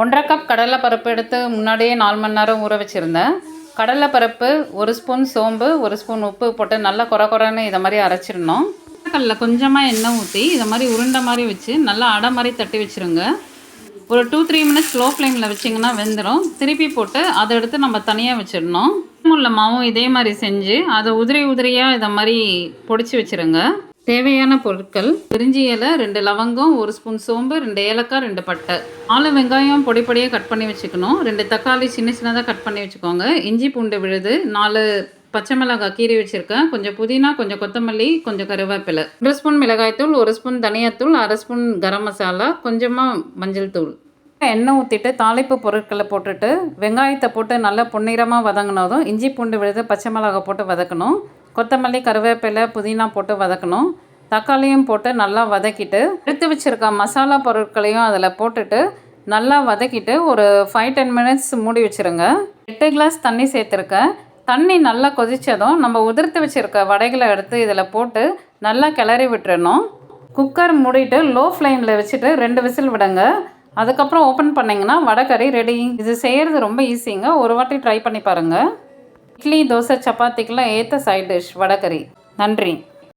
ஒன்றரை கப் கடலைப்பருப்பு எடுத்து முன்னாடியே நாலு மணி நேரம் ஊற வச்சுருந்தேன். கடலைப்பருப்பு ஒரு ஸ்பூன் சோம்பு ஒரு ஸ்பூன் உப்பு போட்டு நல்லா குறை குறைன்னு இதை மாதிரி அரைச்சிருந்தோம் கடல கொஞ்சமாக எண்ணெய் ஊற்றி இதை மாதிரி உருண்டை மாதிரி வச்சு நல்லா அடை மாதிரி தட்டி வச்சுருங்க. ஒரு டூ த்ரீ மினிட்ஸ் ஸ்லோ ஃப்ளேமில் வச்சிங்கன்னா வெந்துடும் திருப்பி போட்டு அதை எடுத்து நம்ம தனியாக வச்சிடணும். உள்ள மாவும் இதே மாதிரி செஞ்சு அதை உதிரி உதிரியாக இதை மாதிரி பொடிச்சு வச்சுருங்க. தேவையான பொருட்கள் பிரிஞ்சி இலை ரெண்டு லவங்கம் ஒரு ஸ்பூன் சோம்பு ரெண்டு ஏலக்காய் ரெண்டு பட்டை. நாலு வெங்காயம் பொடி பொடியாக கட் பண்ணி வச்சுக்கணும். ரெண்டு தக்காளி சின்ன சின்னதாக கட் பண்ணி வச்சுக்கோங்க. இஞ்சி பூண்டு விழுது நாலு பச்சை மிளகாய் கீறி வச்சுருக்கேன். கொஞ்சம் புதினா கொஞ்சம் கொத்தமல்லி கொஞ்சம் கருவேப்பிலை. ஒரு ஸ்பூன் மிளகாய்த்தூள் ஒரு ஸ்பூன் தனியாத்தூள் அரை ஸ்பூன் கரம் மசாலா கொஞ்சமாக மஞ்சள் தூள். எண்ணெய் ஊற்றிட்டு தாளிப்பு பொருட்களை போட்டுட்டு வெங்காயத்தை போட்டு நல்லா பொன்னிறமாக வதங்கினதும் இஞ்சி பூண்டு விழுது பச்சை மிளகாய் போட்டு வதக்கணும். கொத்தமல்லி கருவேப்பிலை புதினா போட்டு வதக்கணும். தக்காளியும் போட்டு நல்லா வதக்கிட்டு எடுத்து வச்சுருக்க மசாலா பொருட்களையும் அதில் போட்டுட்டு நல்லா வதக்கிட்டு ஒரு ஃபைவ் டென் மினிட்ஸ் மூடி வச்சுருங்க. எட்டு கிளாஸ் தண்ணி சேர்த்துருக்கேன். தண்ணி நல்லா கொதித்ததும் நம்ம உதிர்த்து வச்சுருக்க வடைகளை எடுத்து இதில் போட்டு நல்லா கிளறி விட்டுறணும். குக்கர் மூடிட்டு லோ ஃப்ளேமில் வச்சுட்டு ரெண்டு விசில் விடுங்க. அதுக்கப்புறம் ஓப்பன் பண்ணிங்கன்னா வடைக்கறி ரெடி இது செய்கிறது ரொம்ப ஈஸிங்க ஒரு வாட்டி ட்ரை பண்ணி பாருங்கள் இட்லி தோசை சப்பாத்திக்கெலாம் ஏற்ற சைட் டிஷ் வடைக்கறி நன்றி.